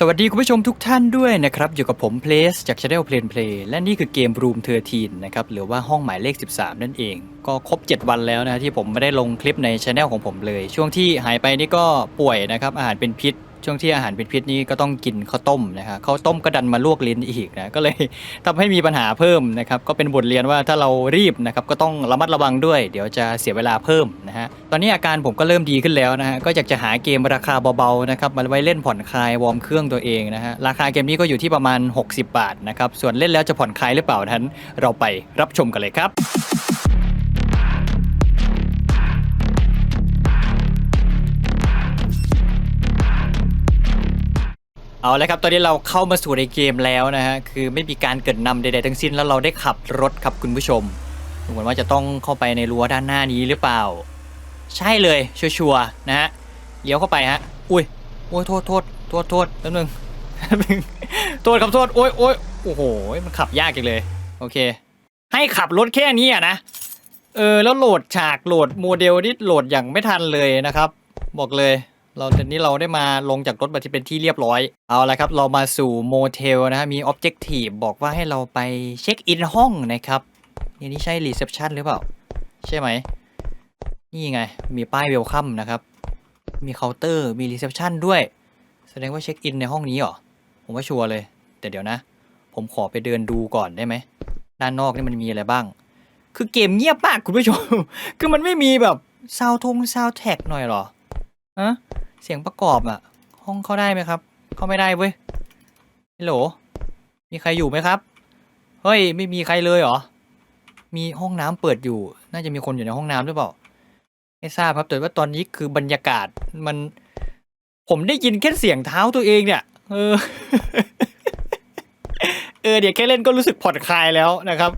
สวัสดีคุณผู้ชมทุกท่านด้วยนะครับ อยู่กับผมเพลสจากช a n n e l Play Play และนี่คือเกม Room 13นะครับหรือว่าห้องหมายเลข 13 นั่นเอง ก็ครบ 7 วันแล้วนะที่ผมไม่ได้ลงคลิปในช anel ของผมเลย ช่วงที่หายไปนี่ก็ป่วยนะครับอาหารเป็นพิษ ช่วงที่อาหารเป็นพิษนี่ก็ต้องกินข้าวต้มนะฮะข้าวต้มก็ดันมาลวกลิ้นอีกนะก็เลยทำให้มีปัญหาเพิ่มนะครับก็เป็นบทเรียนว่าถ้าเรารีบนะครับก็ต้องระมัดระวังด้วย เดี๋ยวจะเสียเวลาเพิ่มนะฮะตอนนี้อาการผมก็เริ่มดีขึ้นแล้วนะฮะก็อยากจะหาเกมราคาเบาๆนะครับมาไว้เล่นผ่อนคลายวอร์มเครื่องตัวเองนะฮะราคาเกมนี้ก็อยู่ที่ประมาณ 60 บาทนะครับส่วนเล่นแล้วจะผ่อนคลายหรือเปล่านั้น เราไปรับชมกันเลยครับ เอาละครับตอนนี้เราเข้ามาสู่ในเกมแล้วนะฮะคือไม่มีการเกิดนำใดๆทั้งสิ้นแล้วเราได้ขับรถครับคุณผู้ชมดูเหมือนว่าจะต้องเข้าไปในรั้วด้านหน้านี้หรือเปล่า ใช่เลยชัวร์ๆนะฮะเลี้ยวเข้าไปฮะอุ้ยโอ้ยโทษโทษโทษโทษแป๊บนึงแป๊บนึงโทษครับโทษโอ้ยโอ้ยโอ้โหมันขับยากจังเลยโอเค ให้ขับรถแค่นี้อะนะเออแล้วโหลดฉากโหลดโมเดลนี่โหลดอย่างไม่ทันเลยนะครับ บอกเลย เราตอนนี้เราได้มาลงจากรถบัสที่เป็นที่เรียบร้อย เอาละครับ เรามาสู่โมเทลนะฮะมี Objective บอกว่าให้เราไปเช็คอินห้องนะครับนี่นี่ใช่รีเซพชันหรือเปล่า ใช่ไหม นี่ไง มีป้ายเวลคัมนะครับ มีเคาน์เตอร์มีรีเซพชันด้วย แสดงว่าเช็คอินในห้องนี้เหรอ ผมว่าชัวร์เลย แต่เดี๋ยวนะ ผมขอไปเดินดูก่อนได้ไหม ด้านนอกนี่มันมีอะไรบ้าง คือเกมเงียบมากคุณผู้ชม คือมันไม่มีแบบซาวทงซาวแท็กหน่อยหรอฮะ เสียงประกอบอะห้องเข้าได้ไหมครับ เข้าไม่ได้เว้ยฮัลโหล มีใครอยู่ไหมครับ เฮ้ย ไม่มีใครเลยเหรอ มีห้องน้ำเปิดอยู่ น่าจะมีคนอยู่ในห้องน้ำหรือเปล่า ไม่ทราบครับ แต่ว่าตอนนี้คือบรรยากาศมัน ผมได้ยินแค่เสียงเท้าตัวเองเนี่ย เออ เออ เดี๋ยวแค่เล่นก็รู้สึกผ่อนคลายแล้วนะครับ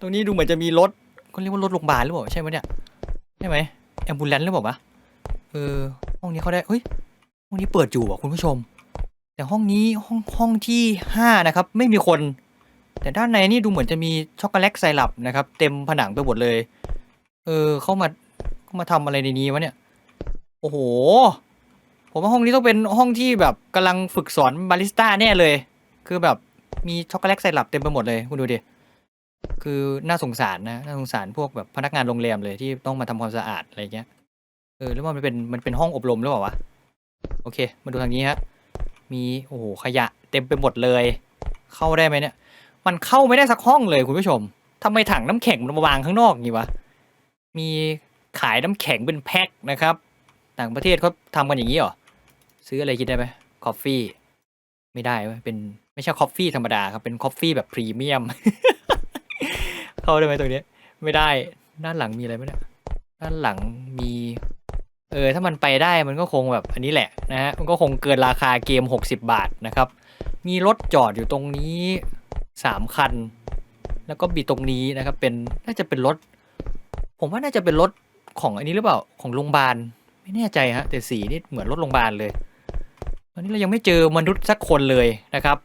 ตรงนี้ดูเหมือนจะมีรถเขาเรียกว่ารถโรงพยาบาลหรือเปล่าใช่ไหมเนี่ย ใช่ไหมแอมบูเลนหรือเปล่าวะ เออ ห้องนี้เขาได้เฮ้ยห้องนี้เปิดอยู่อะคุณผู้ชม แต่ห้องนี้ห้องห้องที่ห้านะครับ ไม่มีคน แต่ด้านในนี่ดูเหมือนจะมีช็อกโกแลตไซรัปนะครับ เต็มผนังไปหมดเลย เออเข้ามาเข้ามาทำอะไรในนี้วะเนี่ย โอ้โห ผมว่าห้องนี้ต้องเป็นห้องที่แบบกำลังฝึกสอนบาริสต้าแน่เลย คือแบบมีช็อกโกแลตไซรัปเต็มไปหมดเลยคุณดูดิคือน่าสงสารนะน่าสงสารพวกแบบพนักงานโรงแรมเลยที่ต้องมาทำความสะอาดอะไรเงี้ย เออหรือว่ามันเป็นมันเป็นห้องอบรมหรือเปล่าวะโอเค มาดูทางนี้ฮะมีโอ้โหขยะเต็มไปหมดเลย เข้าได้ไหมเนี่ย มันเข้าไม่ได้สักห้องเลยคุณผู้ชมทำไมถังน้ำแข็งมันมาวางข้างนอกงี้วะมีขายน้ำแข็งเป็นแพ็คนะครับ ต่างประเทศเขาทำกันอย่างนี้หรอซื้ออะไรกินได้ไหมคอฟฟี่ไม่ได้เว้ยเป็นไม่ใช่คอฟฟี่ธรรมดาครับเป็นคอฟฟี่แบบพรีเมียมเข้าได้ไหมตรงนี้ ไม่ได้ด้านหลังมีอะไรไหมเนี่ยด้านหลังมี เออถ้ามันไปได้มันก็คงแบบอันนี้แหละนะฮะมันก็คงเกินราคาเกม 60 บาทนะครับ มีรถจอดอยู่ตรงนี้ 3 คัน แล้วก็มีตรงนี้นะครับเป็นน่าจะเป็นรถ ผมว่าน่าจะเป็นรถของอันนี้หรือเปล่าของโรงพยาบาลไม่แน่ใจฮะแต่สีนี่เหมือนรถโรงพยาบาลเลยตอนนี้เรายังไม่เจอมนุษย์สักคนเลยนะครับ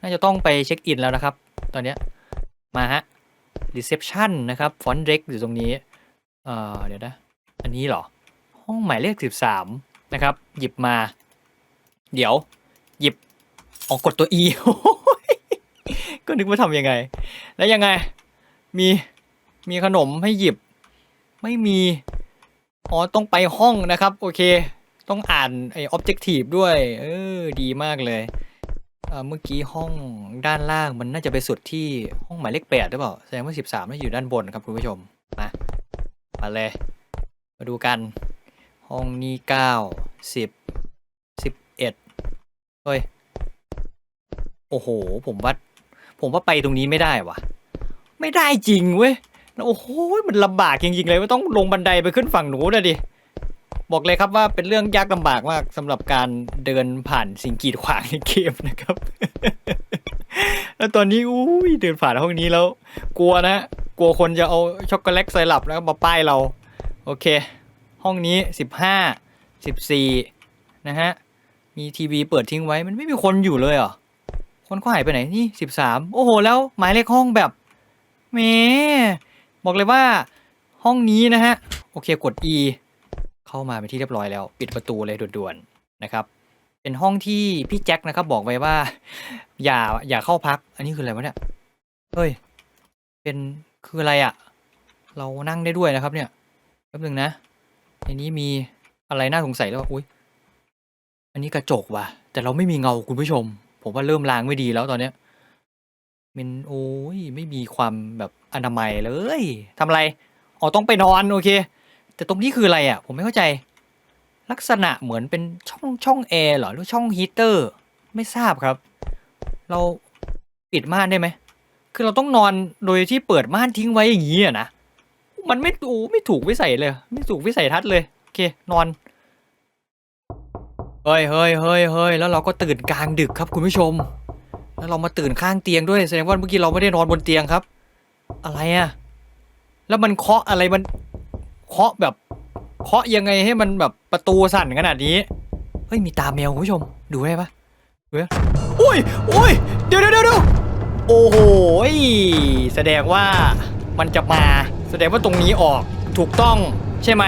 น่าจะต้องไปเช็คอินแล้วนะครับ ตอนเนี้ยมาฮะ reception นะครับฟอนต์เร็กอยู่ตรงนี้เออเดี๋ยวนะ อันนี้เหรอ ห้องหมายเลขสิบสามนะครับ หยิบมา เดี๋ยว หยิบออกกดตัว E ก็นึกว่าทำยังไง แล้วยังไง มีมีขนมให้หยิบ ไม่มี อ๋อ ต้องไปห้องนะครับ โอเค ต้องอ่านไอ้ objective ด้วย เออ ดีมากเลยเมื่อกี้ห้องด้านล่างมันน่าจะไปสุดที่ห้องหมายเลขแปดหรือเปล่า แสดงว่าสิบสามน่าอยู่ด้านบนครับคุณผู้ชม มา มาเลย มาดูกัน ห้องนี้เก้าสิบสิบเอ็ดเฮ้ย โอ้โห ผมว่า ผมว่าไปตรงนี้ไม่ได้วะไม่ได้จริงเว้ย โอ้โห มันลำบากจริงๆเลยว่าต้องลงบันไดไปขึ้นฝั่งหนูนะดิ บอกเลยครับว่าเป็นเรื่องยากลำบากมากสำหรับการเดินผ่านสิ่งกีดขวางในเกมนะครับ แล้วตอนนี้อุ้ยเดินผ่านห้องนี้แล้ว กลัวนะ กลัวคนจะเอาช็อกโกแลตไซรัปแล้วมาป้ายเรา โอเค ห้องนี้สิบห้าสิบสี่นะฮะ มีทีวีเปิดทิ้งไว้มันไม่มีคนอยู่เลยเหรอ คนก็หายไปไหนนี่สิบสามโอ้โห แล้วหมายเลขห้องแบบเมบอกเลยว่าห้องนี้นะฮะ โอเคกด E เข้ามาเป็นที่เรียบร้อยแล้ว ปิดประตูเลยด่วนๆนะครับ เป็นห้องที่พี่แจ็คนะครับ บอกไว้ว่า อย่าอย่าเข้าพัก อันนี้คืออะไรวะเนี่ยเฮ้ยเป็นคืออะไรอะ่ะ เรานั่งได้ด้วยนะครับเนี่ยแป๊บนึงนะ ในนี้มีอะไรน่าสงสัยแล้ววะอุ้ยอันนี้กระจกว่ะ แต่เราไม่มีเงาคุณผู้ชม ผมว่าเริ่มลางไม่ดีแล้วตอนเนี้ยมันโอ้ยไม่มีความแบบอนามัยเลยทำอะไรอ๋อต้องไปนอนโอเค แต่ตรงนี้คืออะไรอะ ผมไม่เข้าใจ ลักษณะเหมือนเป็นช่องช่องแอร์หรอหรือช่องฮีเตอร์ไม่ทราบครับ เราปิดม่านได้ไหมคือเราต้องนอนโดยที่เปิดม่านทิ้งไว้อย่างนี้อะนะ มันไม่โอ้ไม่ถูกวิสัยเลย ไม่ถูกวิสัยทัศน์เลย โอเค นอน เฮ้ยเฮ้ยเฮ้ยเฮ้ยแล้วเราก็ตื่นกลางดึกครับคุณผู้ชม แล้วเรามาตื่นข้างเตียงด้วย แสดงว่าเมื่อกี้เราไม่ได้นอนบนเตียงครับ อะไรอะแล้วมันเคาะอะไรมันเคาะแบบเคาะยังไงให้มันแบบประตูสั่นขนาดนี้ เฮ้ยมีตาแมวคุณผู้ชม ดูได้ปะดูได้อุ้ยอุ้ยเดี๋ยวเดี๋ยวเดี๋ยวโอ้โหแสดงว่ามันจะมา แสดงว่าตรงนี้ออกถูกต้องใช่ไหม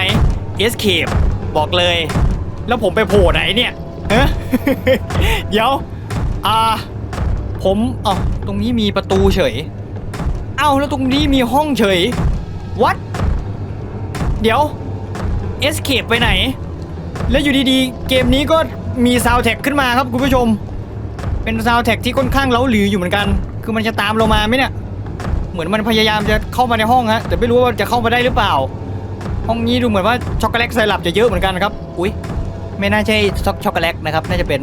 escape บอกเลย แล้วผมไปโผล่ไหนเนี่ยฮะเดี๋ยว อ่า ผมอ๋อตรงนี้มีประตูเฉย เอ้าแล้วตรงนี้มีห้องเฉย วัด เดี๋ยว escape ไปไหน แล้วอยู่ดีๆ เกมนี้ก็มีซาวแท็กขึ้นมาครับคุณผู้ชม เป็นซาวแท็กที่ค่อนข้างเล้าหลืออยู่เหมือนกัน คือมันจะตามเรามาไหมเนี่ย เหมือนมันพยายามจะเข้ามาในห้องฮะแต่ไม่รู้ว่าจะเข้ามาได้หรือเปล่า ห้องนี้ดูเหมือนว่าช็อกโกแลตไซรัปจะเยอะเหมือนกันครับอุ้ยไม่น่าใช่ช็อกโกแลตนะครับน่าจะเป็น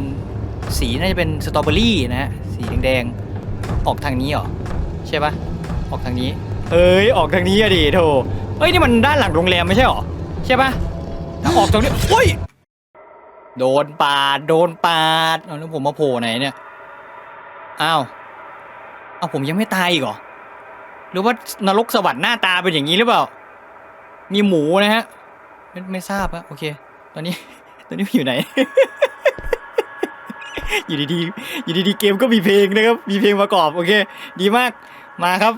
สีน่าจะเป็นสตรอเบอรี่นะฮะสีแดงๆออกทางนี้เหรอใช่ปะออกทางนี้ เอ้ยออกทางนี้อะดิโถเอ้ยนี่มันด้านหลังโรงแรมไม่ใช่เหรอใช่ปะถ้าออกตรงนี้โอ้ยโดนปาดโดนปาดเอาแล้วผมมาโผล่ไหนเนี่ย อ้าว เอาผมยังไม่ตายอีกเหรอ หรือว่านรกสวรรค์หน้าตาเป็นอย่างนี้หรือเปล่า มีหมูนะฮะ ไม่ไม่ทราบอะโอเค ตอนนี้ ตอนนี้อยู่ไหน อยู่ดีๆอยู่ดีๆเกมก็มีเพลงนะครับ มีเพลงประกอบ โอเค ดีมาก มาครับ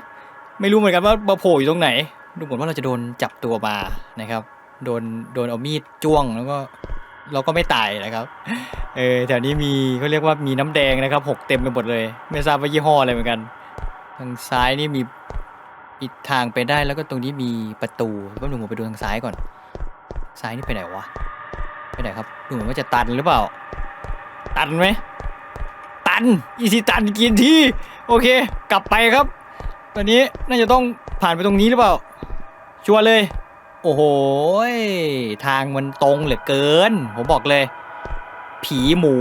ไม่รู้เหมือนกันว่ามาโผล่อยู่ตรงไหน ดูเหมือนว่าเราจะโดนจับตัวมานะครับ โดน โดนเอามีดจ้วงแล้วก็เราก็ไม่ตายนะครับ เออแถวนี้มีเขาเรียกว่ามีน้ำแดงนะครับหกเต็มไปหมดเลย ไม่ทราบว่ายี่ห้ออะไรเหมือนกัน ทางซ้ายนี่มี ปิดทางไปได้แล้วก็ตรงนี้มีประตูก็หนูผมไปดูทางซ้ายก่อน ซ้ายนี่ไปไหนวะ ไปไหนครับดูเหมือนว่าจะตันหรือเปล่า ตันไหม ตัน อีซีตันกินที่ โอเค กลับไปครับ ตอนนี้น่าจะต้องผ่านไปตรงนี้หรือเปล่า ชัวร์เลย โอ้โห ทางมันตรงเหลือเกิน ผมบอกเลย ผีหมู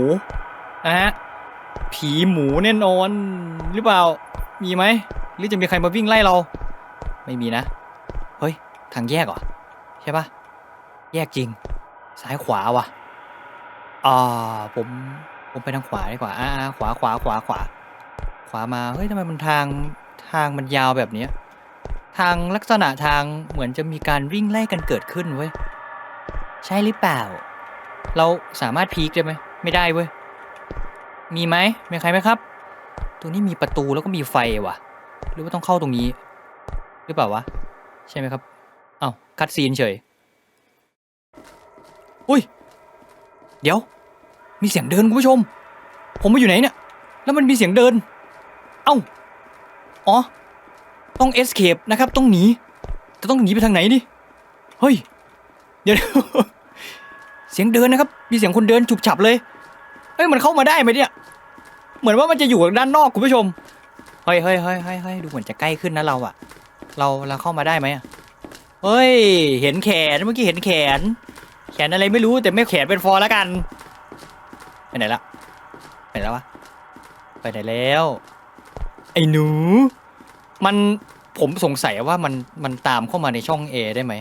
นะฮะ ผีหมูแน่นอนหรือเปล่า มีไหม หรือจะมีใครมาวิ่งไล่เรา ไม่มีนะ เฮ้ย ทางแยกเหรอ ใช่ปะแยกจริง ซ้ายขวาว่ะอ่าผม ผมไปทางขวาดีกว่า อ่าขวาขวาขวาขวา ขวามา เฮ้ยทำไมมันทาง ทางมันยาวแบบนี้ ทางลักษณะทางเหมือนจะมีการวิ่งไล่กันเกิดขึ้นเว้ย ใช่หรือเปล่า เราสามารถพีคได้ไหม ไม่ได้เว้ย มีไหมมีใครไหมครับ ตรงนี้มีประตูแล้วก็มีไฟว่ะ หรือว่าต้องเข้าตรงนี้ หรือเปล่าวะ ใช่ไหมครับ เอ้าคัดซีนเฉย อุ้ย เดี๋ยว มีเสียงเดินคุณผู้ชม ผมมาอยู่ไหนเนี่ย แล้วมันมีเสียงเดิน เอ้า อ๋อ ต้อง escape นะครับ ต้องหนีแต่ต้องหนีไปทางไหนดิ เฮ้ย เดี๋ยว เสียงเดินนะครับ มีเสียงคนเดินฉุบฉับเลย เฮ้ย มันเข้ามาได้ไหมเนี่ย เหมือนว่ามันจะอยู่ด้านนอกคุณผู้ชม เฮ้ยเฮ้ยเฮ้ยเฮ้ยดูเหมือนจะใกล้ขึ้นนะเราอะ เราเราเข้ามาได้ไหมเฮ้ย เห็นแขนเมื่อกี้เห็นแขน แขนอะไรไม่รู้แต่ไม่แขนเป็นฟอแล้วกันไปไหนละไปไหนแล้ววะไปไหนแล้ว ไอ้หนู มันผมสงสัยว่ามันมันตามเข้ามาในช่อง A ได้ไหม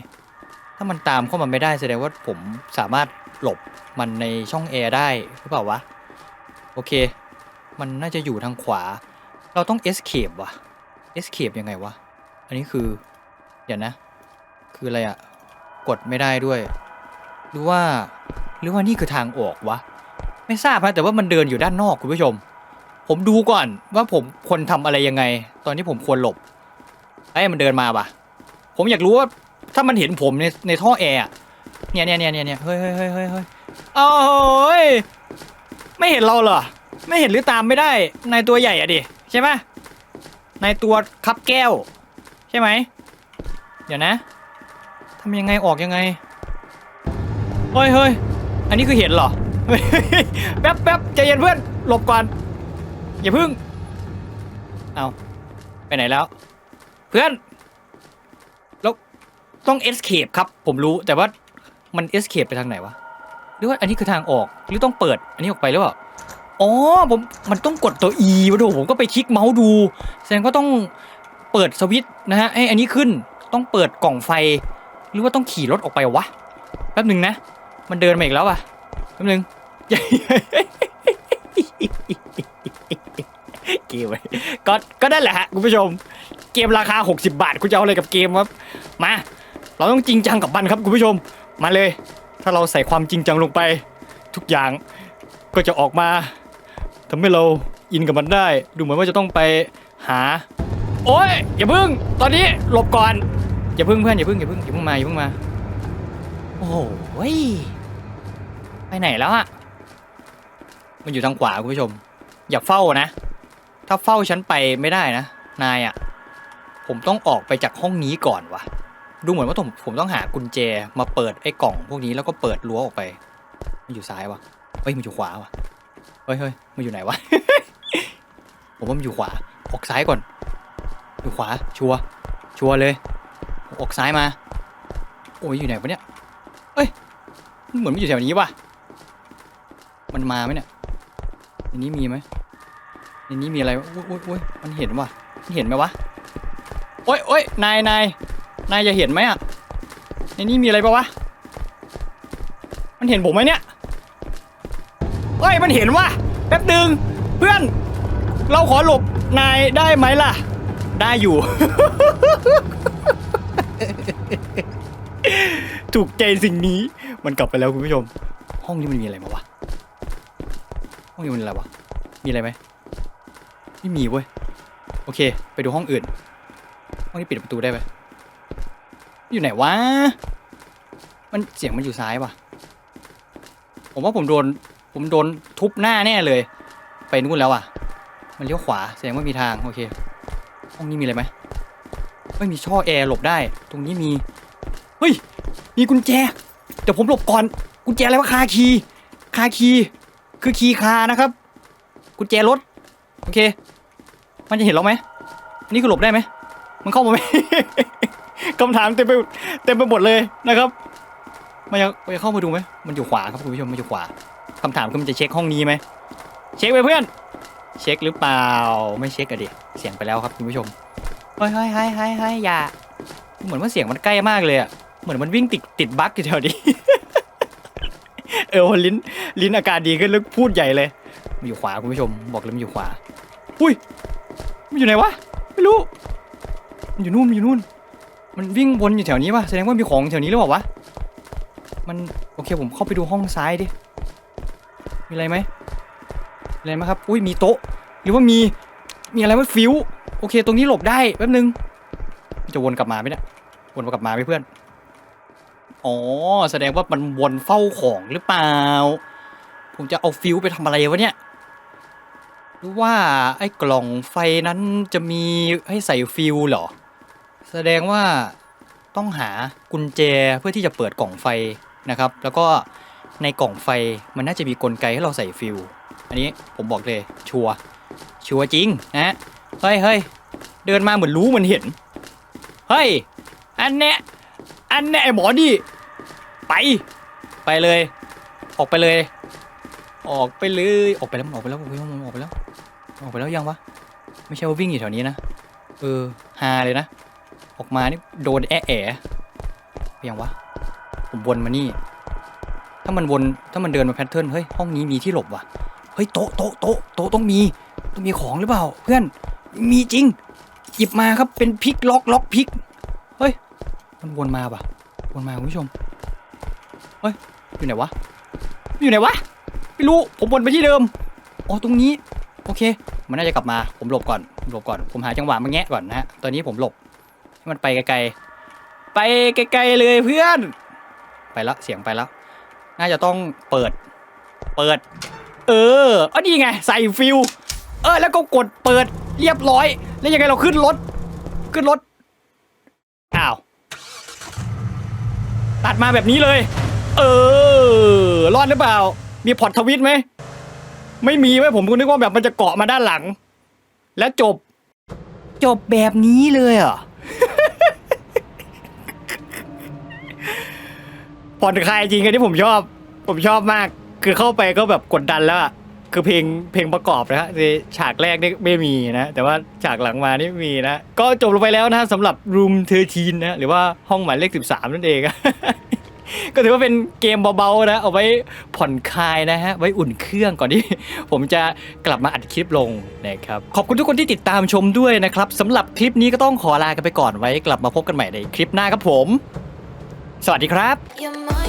ถ้ามันตามเข้ามาไม่ได้แสดงว่าผมสามารถหลบมันในช่อง A ได้หรือเปล่าวะโอเค มันน่าจะอยู่ทางขวา เราต้อง escape วะ escape ยังไงวะ อันนี้คือ เดี๋ยวนะ คืออะไรอะกดไม่ได้ด้วย หรือว่า หรือว่านี่คือทางออกวะ ไม่ทราบนะแต่ว่ามันเดินอยู่ด้านนอกคุณผู้ชม ผมดูก่อนว่าผมควรทำอะไรยังไง ตอนนี้ผมควรหลบไอ้มันเดินมาปะผมอยากรู้ว่าถ้ามันเห็นผมในในท่อแอร์เนี่ยเนี่ยเนี่ยเนี่ยเนี่ยเฮ้ยเฮ้ยเฮ้ยเฮ้ยเฮ้ยโอ้ยไม่เห็นเราเหรอ ไม่เห็นหรือตามไม่ได้ นายตัวใหญ่อะดิ ใช่ปะนายตัวคับแก้ว ช่ไหม เดี๋ยวนะทำยังไงออกยังไง เฮ้ยเฮ้ยอันนี้คือเห็นเหรอ แป๊บแป๊บใจเย็นเพื่อน หลบก่อน อย่าพึ่ง เอาไปไหนแล้ว เพื่อนแล้วต้อง escape ครับ ผมรู้แต่ว่ามัน escape ไปทางไหนวะ หรือว่าอันนี้คือทางออก หรือต้องเปิด อันนี้ออกไปหรือเปล่า อ๋อผมมันต้องกดตัว E มาดูผมก็ไปคลิกเมาส์ดู แสดงก็ต้อง เปิดสวิตช์นะฮะให้อันนี้ขึ้นต้องเปิดกล่องไฟ หรือว่าต้องขี่รถออกไปวะแป๊บหนึ่งนะ มันเดินมาอีกแล้วอะแป๊บหนึ่งเกมอะไรก็ก็นั่นแหละฮะคุณผู้ชม เกมราคา 60 บาทคุณจะเอาอะไรกับเกมครับมา เราต้องจริงจังกับมันครับคุณผู้ชมมาเลย ถ้าเราใส่ความจริงจังลงไป ทุกอย่างก็จะออกมาทำให้เราอินกับมันได้ ดูเหมือนว่าจะต้องไปหา โอ้ยอย่าพึ่ง ตอนนี้หลบก่อน อย่าพึ่งเพื่อนอย่าพึ่งอย่าพึ่งอย่าพึ่งมาอย่าพึ่งมา โอ้โหยไปไหนแล้วอะมันอยู่ทางขวาคุณผู้ชม อย่าเฝ้านะ ถ้าเฝ้าฉันไปไม่ได้นะ นายอะผมต้องออกไปจากห้องนี้ก่อนวะดูเหมือนว่าผมผมต้องหากุญแจมาเปิดไอ้กล่องพวกนี้แล้วก็เปิดรั้วออกไป มันอยู่ซ้ายวะเฮ้ยมันอยู่ขวาวะเฮ้ยเฮ้ยมันอยู่ไหนวะ ผมว่ามันอยู่ขวา ออกซ้ายก่อน อยู่ขวา ชัวชัวเลย ออกซ้ายมา โอ้ยอยู่ไหนวะเนี่ยเอ้ย เหมือนไมันอยู่แถวนี้ว่ะ มันมาไหมเนี่ยในนี้มีไหมในนี้มีอะไรวะโอ้ยโอ้ยโอ้ยมันเห็นว่ะ มันเห็นไหมวะ โอ้ยโอ้ยนายนายนายจะเห็นไหมอะ ในนี้มีอะไรปะวะ มันเห็นผมไหมเนี่ยเฮ้ย มันเห็นว่ะ แป๊บหนึ่งเพื่อน เราขอหลบนายได้ไหมล่ะ ได้อยู่ ถูกใจสิ่งนี้ มันกลับไปแล้วคุณผู้ชม ห้องนี้มันมีอะไรมาวะ ห้องนี้มันอะไรวะ มีอะไรไหมไม่มีเว้ย โอเค ไปดูห้องอื่น ห้องนี้ปิดประตูได้ไหมอยู่ไหนวะ มันเสียงมันอยู่ซ้ายวะผมว่าผมโดน ผมโดนทุบหน้าแน่เลย ไปนู่นแล้วอะ มันเลี้ยวขวา แสดงว่ามีทาง โอเค ห้องนี้มีอะไรไหมไม่มีช่อแอร์หลบได้ ตรงนี้มี เฮ้ย มีกุญแจ เดี๋ยวผมหลบก่อน กุญแจอะไรวะคาคี คาคี คือคีคานะครับ กุญแจรถ โอเค มันจะเห็นเราไหมนนี่คือหลบได้ไหม มันเข้ามาไหม คำถามเต็มไปเต็มไปหมดเลยนะครับ มันจะมันจะเข้ามาดูไหม มันอยู่ขวาครับคุณผู้ชม มันอยู่ขวาคำถามคือมันจะเช็คห้องนี้ไหม เช็คไปเพื่อน เช็คหรือเปล่า ไม่เช็คอะดิ เสียงไปแล้วครับคุณผู้ชมเฮ้ยเฮ้ยเฮ้ยเฮ้ยเฮ้ยอย่า เหมือนว่าเสียงมันใกล้มากเลยอะเหมือนมันวิ่งติดติดบั๊กอยู่แถวนี้ เออลิ้นลิ้นอาการดีขึ้นแล้วพูดใหญ่เลย มันอยู่ขวาคุณผู้ชม บอกเลยมันอยู่ขวา อุ้ย มันอยู่ไหนวะ ไม่รู้ มันอยู่นู่น มันอยู่นู่น มันวิ่งวนอยู่แถวนี้วะแสดงว่ามีของแถวนี้หรือเปล่าวะ มันโอเคผมเข้าไปดูห้องซ้ายดิ มีอะไรไหม อะไรไหมครับ อุ้ยมีโต๊ะ หรือว่ามีมีอะไรว่าฟิวโอเค ตรงนี้หลบได้แป๊บนึง จะวนกลับมาไหมเนี่ยวนกลับมาไหมเพื่อน อ๋อ แสดงว่ามันวนเฝ้าของหรือเปล่า ผมจะเอาฟิวไปทำอะไรวะเนี่ยหรือว่าไอ้กล่องไฟนั้นจะมีให้ใส่ฟิวเหรอ แสดงว่าต้องหากุญแจเพื่อที่จะเปิดกล่องไฟนะครับ แล้วก็ในกล่องไฟมันน่าจะมีกลไกให้เราใส่ฟิว อันนี้ผมบอกเลยชัวร์ชัวร์จริงนะเฮ้ยเฮ้ยเดินมาเหมือนรู้เหมือนเห็น เฮ้ย อันเนี้ยอันเนี้ยไอหมอนี่ไป ไปเลย ออกไปเลย ออกไปเลยออกไปแล้วออกไปแล้วออกไปแล้วออกไปแล้วออกไปแล้วยังวะไม่ใช่ว่าวิ่งอยู่แถวนี้นะเออฮาเลยนะ ออกมานี่โดนแอะแอะยังวะผมวนมานี่ ถ้ามันวนถ้ามันเดินมาแพทเทิร์นเฮ้ยห้องนี้มีที่หลบว่ะ เฮ้ยโต๊ะโต๊ะโต๊ะโต๊ะต้องมีต้องมีของหรือเปล่า เพื่อนมีจริง หยิบมาครับเป็นพลิกล็อกล็อกพลิกเฮ้ยมันวนมาปะวนมาคุณผู้ชมเฮ้ยอยู่ไหนวะอยู่ไหนวะไม่รู้ผมวนไปที่เดิมอ๋อตรงนี้โอเค มันน่าจะกลับมาผมหลบก่อนผมหลบก่อน ผมหาจังหวะมาแงะก่อนนะฮะตอนนี้ผมหลบให้มันไปไกลๆไปไกลๆเลยเพื่อน ไปแล้วเสียงไปแล้วน่าจะต้องเปิด เปิด เอออันนี้ไงใส่ฟิวเออแล้วก็กดเปิดเรียบร้อย แล้วยังไงเราขึ้นรถ ขึ้นรถอ้าวตัดมาแบบนี้เลย เออ รอดหรือเปล่า มีพอร์ตทวิตไหม ไม่มีไว้ยผมก็นึกว่าแบบมันจะเกาะมาด้านหลัง แล้วจบ จบแบบนี้เลยเหรอะผ่อนคลายจริงอันที่ผมชอบ ผมชอบมาก คือเข้าไปก็แบบกดดันแล้วอะคือเพลงเพลงประกอบนะฮะฉากแรกนี่ไม่มีนะ แต่ว่าฉากหลังมานี่มีนะ ก็จบลงไปแล้วนะสำหรับ Room 13นะหรือว่าห้องหมายเลข 13 นั่นเอง ก็ถือว่าเป็นเกมเบาๆนะ เอาไว้ผ่อนคลายนะฮะ ไว้อุ่นเครื่องก่อนที่ ผมจะกลับมาอัดคลิปลงนะครับ ขอบคุณทุกคนที่ติดตามชมด้วยนะครับสำหรับคลิปนี้ก็ต้องขอลากันไปก่อนไว้ กลับมาพบกันใหม่ในคลิปหน้าครับผม สวัสดีครับ You're